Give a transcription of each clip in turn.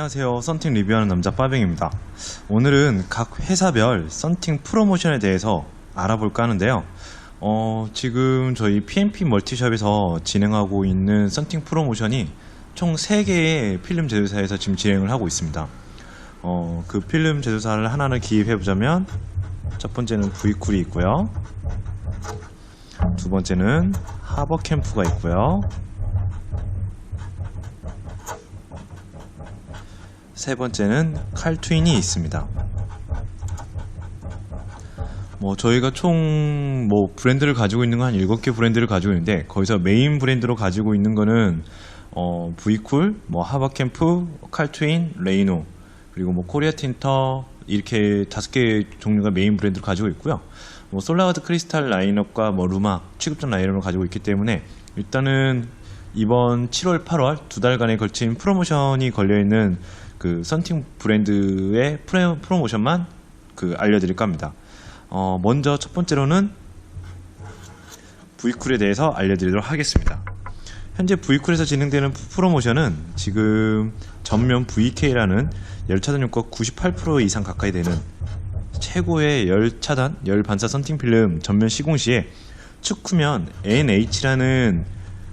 안녕하세요. 썬팅 리뷰하는 남자 빠뱅입니다. 오늘은 각 회사별 썬팅 프로모션에 대해서 알아볼까 하는데요. 어, 지금 저희 PMP 멀티샵에서 진행하고 있는 썬팅 프로모션이 총 3개의 필름 제조사에서 지금 진행을 하고 있습니다. 어, 그 필름 제조사를 하나를 기입해보자면 첫 번째는 V쿨이 있고요. 두 번째는 하버캠프가 있고요. 세 번째는 칼트윈이 있습니다. 뭐 저희가 총 뭐 브랜드를 가지고 있는 건 한 7개 브랜드를 가지고 있는데 거기서 메인 브랜드로 가지고 있는 거는 어 V쿨, 뭐 하바캠프, 칼트윈, 레이노 그리고 뭐 코리아 틴터 이렇게 다섯 개 종류가 메인 브랜드로 가지고 있고요. 뭐 솔라가드 크리스탈 라인업과 뭐 루마 취급전 라인업을 가지고 있기 때문에 일단은 이번 7월, 8월 두 달간에 걸친 프로모션이 걸려 있는 그 썬팅 브랜드의 프로모션만 그 알려드릴까 합니다. 어, 먼저 첫 번째로는 V쿨에 대해서 알려드리도록 하겠습니다. 현재 V쿨에서 진행되는 프로모션은 지금 전면 VK라는 열차단 효과 98% 이상 가까이 되는 최고의 열차단 열반사 썬팅 필름 전면 시공 시에 축후면 NH라는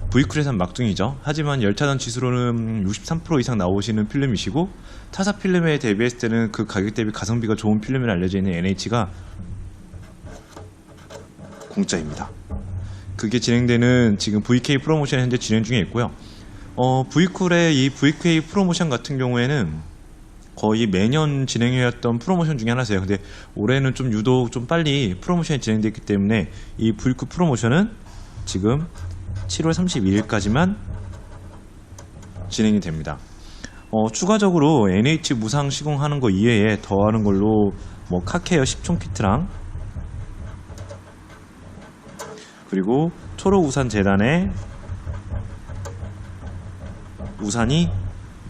V쿨에선 막둥이죠. 하지만 열차단 지수로는 63% 이상 나오시는 필름이시고 타사 필름에 대비했을 때는 그 가격 대비 가성비가 좋은 필름이라 알려져 있는 NH가 공짜입니다. 그게 진행되는 지금 VK 프로모션 현재 진행 중에 있고요. 어, V쿨의 이 VK 프로모션 같은 경우에는 거의 매년 진행해왔던 프로모션 중에 하나세요. 근데 올해는 좀 유독 좀 빨리 프로모션이 진행됐기 때문에 이 V쿨 프로모션은 지금 7월 31일까지만 진행이 됩니다. 어, 추가적으로 NH 무상 시공하는 거 이외에 더하는 걸로 뭐 카케어 10총 키트랑 그리고 초록 우산 재단에 우산이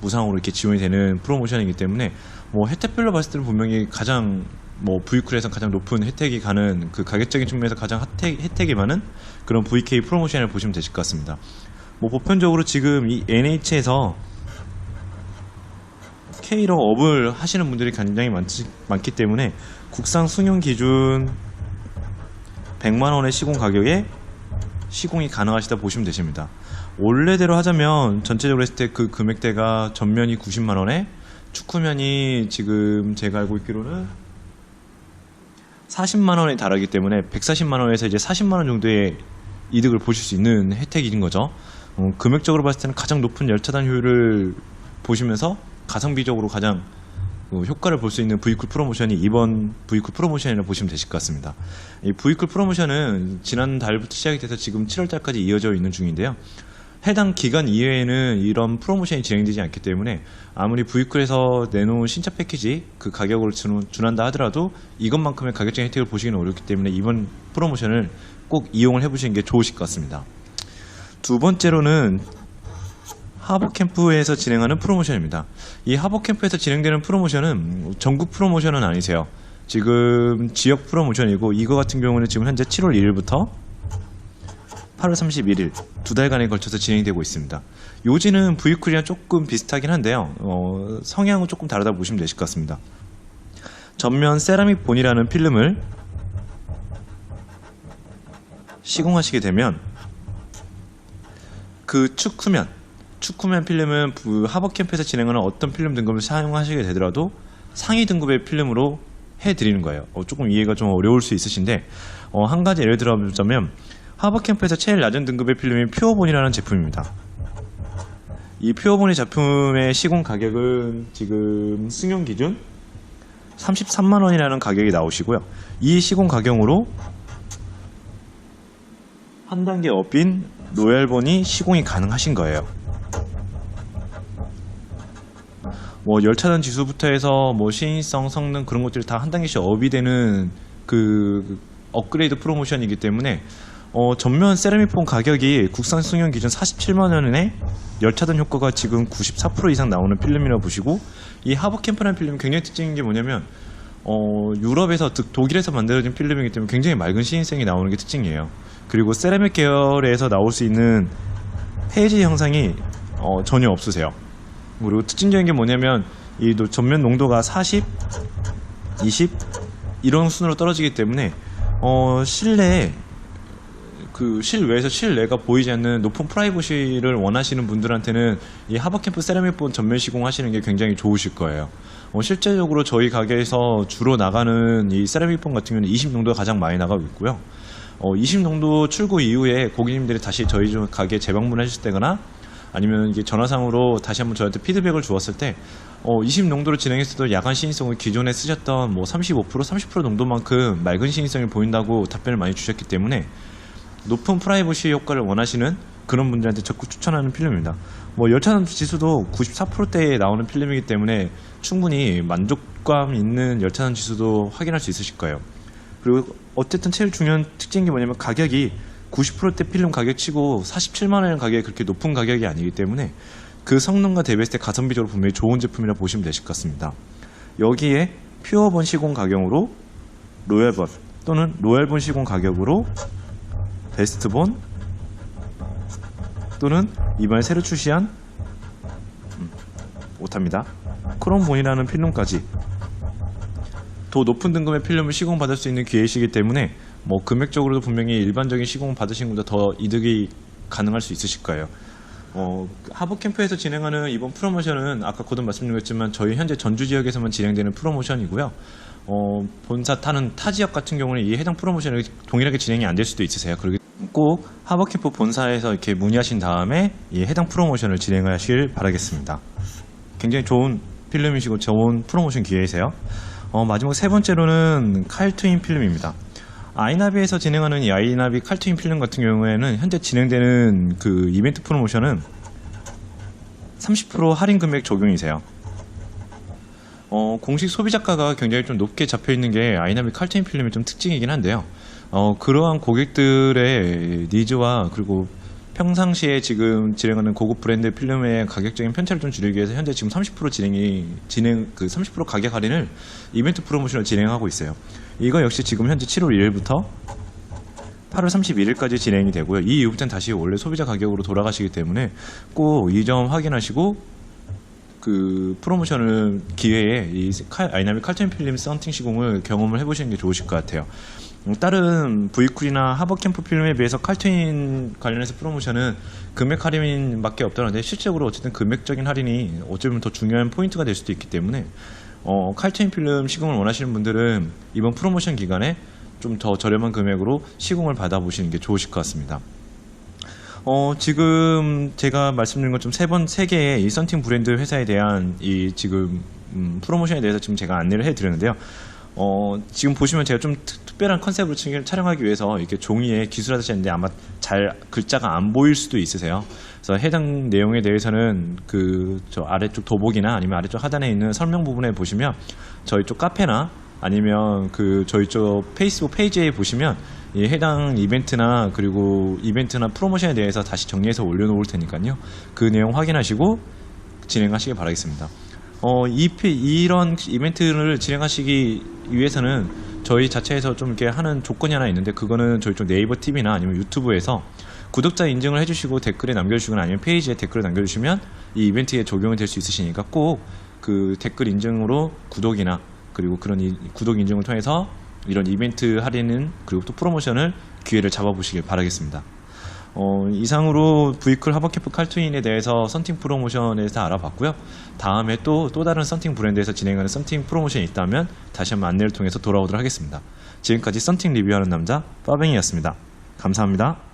무상으로 이렇게 지원이 되는 프로모션이기 때문에 뭐 혜택별로 봤을 때는 분명히 가장 뭐 V쿨에서 가장 높은 혜택이 가는 그 가격적인 측면에서 가장 혜택, 혜택이 많은 그런 VK 프로모션을 보시면 되실 것 같습니다. 뭐 보편적으로 지금 이 NH에서 K로 업을 하시는 분들이 굉장히 많지, 많기 때문에 국상 승용 기준 100만 원의 시공 가격에 시공이 가능하시다 보시면 되십니다. 원래대로 하자면 전체적으로 했을 때 그 금액대가 전면이 90만 원에 축구면이 지금 제가 알고 있기로는 40만 원에 달하기 때문에 140만 원에서 이제 40만 원 정도의 이득을 보실 수 있는 혜택인 거죠. 어, 금액적으로 봤을 때는 가장 높은 열차단 효율을 보시면서 가성비적으로 가장 어, 효과를 볼 수 있는 V쿨 프로모션이 이번 V쿨 프로모션이라 보시면 되실 것 같습니다. 이 V쿨 프로모션은 지난 달부터 시작이 돼서 지금 7월달까지 이어져 있는 중인데요. 해당 기간 이외에는 이런 프로모션이 진행되지 않기 때문에 아무리 V쿨에서 내놓은 신차 패키지 그 가격을 준, 준한다 하더라도 이것만큼의 가격적인 혜택을 보시기는 어렵기 때문에 이번 프로모션을 꼭 이용을 해보시는 게 좋으실 것 같습니다. 두 번째로는 하버캠프에서 진행하는 프로모션입니다. 이 하버캠프에서 진행되는 프로모션은 전국 프로모션은 아니세요. 지금 지역 프로모션이고 이거 같은 경우는 지금 현재 7월 1일부터 8월 31일 두 달간에 걸쳐서 진행되고 있습니다. 요지는 V쿨이랑 조금 비슷하긴 한데요. 어, 성향은 조금 다르다 보시면 되실 것 같습니다. 전면 세라믹 본이라는 필름을 시공하시게 되면 그 축후면 축구맨 필름은 부- 하버 캠프에서 진행하는 어떤 필름 등급을 사용하시게 되더라도 상위 등급의 필름으로 해드리는 거예요. 어, 조금 이해가 좀 어려울 수 있으신데 어, 한 가지 예를 들어보자면 하버 캠프에서 제일 낮은 등급의 필름이 퓨어본이라는 제품입니다. 이 퓨어본의 제품의 시공 가격은 지금 승용 기준 33만 원이라는 가격이 나오시고요. 이 시공 가격으로 한 단계 업인 로얄본이 시공이 가능하신 거예요. 뭐 열차단 지수부터 해서 뭐 시인성, 성능 그런 것들이 다 한 단계씩 업이 되는 그 업그레이드 프로모션이기 때문에 어, 전면 세라믹 폰 가격이 국산 승용 기준 47만 원에 열차단 효과가 지금 94% 이상 나오는 필름이라 보시고 이 하버 캠프라는 필름이 굉장히 특징인 게 뭐냐면 어, 유럽에서 즉 독일에서 만들어진 필름이기 때문에 굉장히 맑은 시인성이 나오는 게 특징이에요. 그리고 세라믹 계열에서 나올 수 있는 페이지 형상이 어, 전혀 없으세요. 그리고 특징적인 게 뭐냐면 이 노- 전면 농도가 40, 20 이런 순으로 떨어지기 때문에 어, 실내 그 실외에서 실내가 보이지 않는 높은 프라이버시를 원하시는 분들한테는 이 하버캠프 세라믹본 전면 시공하시는 게 굉장히 좋으실 거예요. 어, 실제적으로 저희 가게에서 주로 나가는 이 세라믹본 같은 경우는 20농도가 가장 많이 나가고 있고요. 어, 20농도 출고 이후에 고객님들이 다시 저희 좀 가게 재방문하실 때거나 아니면 이게 전화상으로 다시 한번 저한테 피드백을 주었을 때 어, 20 농도로 진행했어도 야간 시인성을 기존에 쓰셨던 뭐 35% 30% 농도만큼 맑은 시인성이 보인다고 답변을 많이 주셨기 때문에 높은 프라이버시 효과를 원하시는 그런 분들한테 적극 추천하는 필름입니다. 뭐 열차단 지수도 94%대에 나오는 필름이기 때문에 충분히 만족감 있는 열차단 지수도 확인할 수 있으실 거예요. 그리고 어쨌든 제일 중요한 특징이 뭐냐면 가격이 90%대 필름 가격치고 47만 원 가격이 그렇게 높은 가격이 아니기 때문에 그 성능과 대비했을 때 가성비적으로 분명히 좋은 제품이라 보시면 되실 것 같습니다. 여기에 퓨어본 시공 가격으로 로얄본 또는 로얄본 시공 가격으로 베스트본 또는 이번에 새로 출시한 음, 오타입니다. 크롬본이라는 필름까지 더 높은 등급의 필름을 시공받을 수 있는 기회이시기 때문에 뭐 금액적으로도 분명히 일반적인 시공 받으신 것보다 더 이득이 가능할 수 있으실 거예요. 어, 하버 캠프에서 진행하는 이번 프로모션은 아까 거듭 말씀드렸지만 저희 현재 전주 지역에서만 진행되는 프로모션이고요. 어, 본사 타는 타 지역 같은 경우는 이 해당 프로모션이 동일하게 진행이 안 될 수도 있으세요. 그리고 꼭 하버캠프 본사에서 이렇게 문의하신 다음에 이 해당 프로모션을 진행하실 바라겠습니다. 굉장히 좋은 필름이시고 좋은 프로모션 기회이세요. 어, 마지막 세 번째로는 칼트윈 필름입니다. 아이나비에서 진행하는 이 아이나비 칼트윈 필름 같은 경우에는 현재 진행되는 그 이벤트 프로모션은 30% 할인 금액 적용이세요. 어, 공식 소비자가가 굉장히 좀 높게 잡혀 있는 게 아이나비 칼트윈 필름의 좀 특징이긴 한데요. 어, 그러한 고객들의 니즈와 그리고 평상시에 지금 진행하는 고급 브랜드 필름의 가격적인 편차를 좀 줄이기 위해서 현재 지금 30% 진행이 진행 그 30% 가격 할인을 이벤트 프로모션을 진행하고 있어요. 이거 역시 지금 현재 7월 1일부터 8월 31일까지 진행이 되고요. 이 이후부터는 다시 원래 소비자 가격으로 돌아가시기 때문에 꼭 이 점 확인하시고 그 프로모션을 기회에 이 칼- 아이나믹 칼튼 필름 썬팅 시공을 경험을 해보시는 게 좋으실 것 같아요. 음, 다른 브이쿨이나 하버캠프 필름에 비해서 칼트윈 관련해서 프로모션은 금액 할인밖에 없다는데 실제로 어쨌든 금액적인 할인이 어쩌면 더 중요한 포인트가 될 수도 있기 때문에 어, 칼트윈 필름 시공을 원하시는 분들은 이번 프로모션 기간에 좀 더 저렴한 금액으로 시공을 받아보시는 게 좋으실 것 같습니다. 어, 지금 제가 말씀드린 것 좀 세 번, 세 개의 이 썬팅 브랜드 회사에 대한 이 지금 음, 프로모션에 대해서 지금 제가 안내를 해드렸는데요. 어, 지금 보시면 제가 좀 특, 특별한 컨셉으로 지금 촬영하기 위해서 이렇게 종이에 기술하듯이 했는데 아마 잘 글자가 안 보일 수도 있으세요. 그래서 해당 내용에 대해서는 그 저 아래쪽 도복이나 아니면 아래쪽 하단에 있는 설명 부분에 보시면 저희 쪽 카페나 아니면 그 저희 쪽 페이스북 페이지에 보시면 이 해당 이벤트나 그리고 이벤트나 프로모션에 대해서 다시 정리해서 올려놓을 테니까요. 그 내용 확인하시고 진행하시기 바라겠습니다. 어, 이, 피- 이런 이벤트를 진행하시기 위해서는 저희 자체에서 좀 이렇게 하는 조건이 하나 있는데 그거는 저희 쪽 네이버 TV나 아니면 유튜브에서 구독자 인증을 해주시고 댓글에 남겨주시거나 아니면 페이지에 댓글을 남겨주시면 이 이벤트에 적용이 될 수 있으시니까 꼭 그 댓글 인증으로 구독이나 그리고 그런 이- 구독 인증을 통해서 이런 이벤트 할인은 그리고 또 프로모션을 기회를 잡아보시길 바라겠습니다. 어, 이상으로 브이클 하버캐프 칼트윈에 대해서 썬팅 프로모션에서 알아봤고요. 다음에 또, 또 다른 썬팅 브랜드에서 진행하는 썬팅 프로모션이 있다면 다시 한번 안내를 통해서 돌아오도록 하겠습니다. 지금까지 썬팅 리뷰하는 남자, 빠뱅이였습니다. 감사합니다.